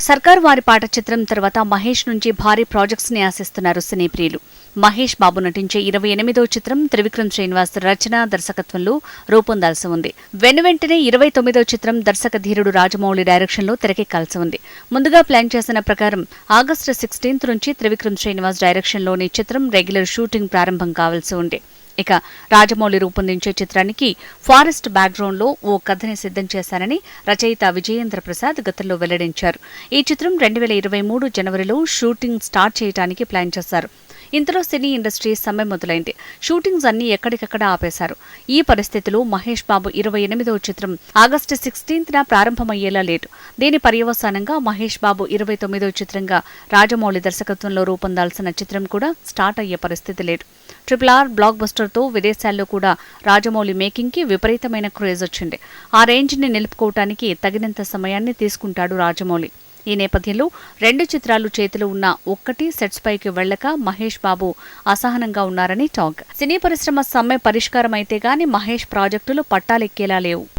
సర్కార్ వారి పాట చిత్రం తర్వాత మహేష్ నుంచి భారీ ప్రాజెక్ట్స్ని ఆశిస్తున్నారు సినీ ప్రియులు మహేష్ బాబు నటించే ఇరవై ఎనిమిదో చిత్రం త్రివిక్రమ్ శ్రీనివాస్ రచన దర్శకత్వంలో రూపొందాల్సి ఉంది. వెను వెంటనే ఇరవై తొమ్మిదో చిత్రం దర్శక ధీరుడు రాజమౌళి డైరెక్షన్లో తెరకెక్కాల్సి ఉంది. ముందుగా ప్లాన్ చేసిన ప్రకారం ఆగస్టు సిక్స్టీన్త్ నుంచి త్రివిక్రమ్ శ్రీనివాస్ డైరెక్షన్లోని చిత్రం రెగ్యులర్ షూటింగ్ ప్రారంభం కావాల్సి ఉంది. ఇక రాజమౌళి రూపొందించే చిత్రానికి ఫారెస్ట్ బ్యాక్గ్రౌండ్లో ఓ కథని సిద్ధం చేశానని రచయిత విజయేంద్ర ప్రసాద్ గతంలో వెల్లడించారు. ఈ చిత్రం రెండు వేల ఇరవై మూడు జనవరిలో షూటింగ్ స్టార్ట్ చేయడానికి ప్లాన్ చేశారు. ఇంతలో సినీ ఇండస్ట్రీ సమ్మె మొదలైంది. షూటింగ్స్ అన్ని ఎక్కడికక్కడ ఆపేశారు. ఈ పరిస్థితిలో మహేష్ బాబు ఇరవై ఎనిమిదవ చిత్రం ఆగస్టు సిక్స్టీన్త్ న ప్రారంభమయ్యేలా లేదు దీని పర్యవసానంగా మహేష్ బాబు ఇరవై తొమ్మిదవ చిత్రంగా రాజమౌళి దర్శకత్వంలో రూపొందాల్సిన చిత్రం కూడా స్టార్ట్ అయ్యే పరిస్థితి లేదు ట్రిపుల్ ఆర్ బ్లాక్ బస్టర్తో విదేశాల్లో కూడా రాజమౌళి మేకింగ్కి విపరీతమైన క్రేజ్ వచ్చింది. ఆ రేంజ్ని నిలుపుకోవటానికి తగినంత సమయాన్ని తీసుకుంటాడు రాజమౌళి. ఈ నేపథ్యంలో రెండు చిత్రాలు చేతిలో ఉన్న ఒక్కటి సెట్స్ పైకి వెళ్ళక మహేష్ బాబు అసహనంగా ఉన్నారని టాక్. సినీ పరిశ్రమ సమ్మె పరిష్కారమైతే గాని మహేష్ ప్రాజెక్టులు పట్టాలెక్కేలా లేవు.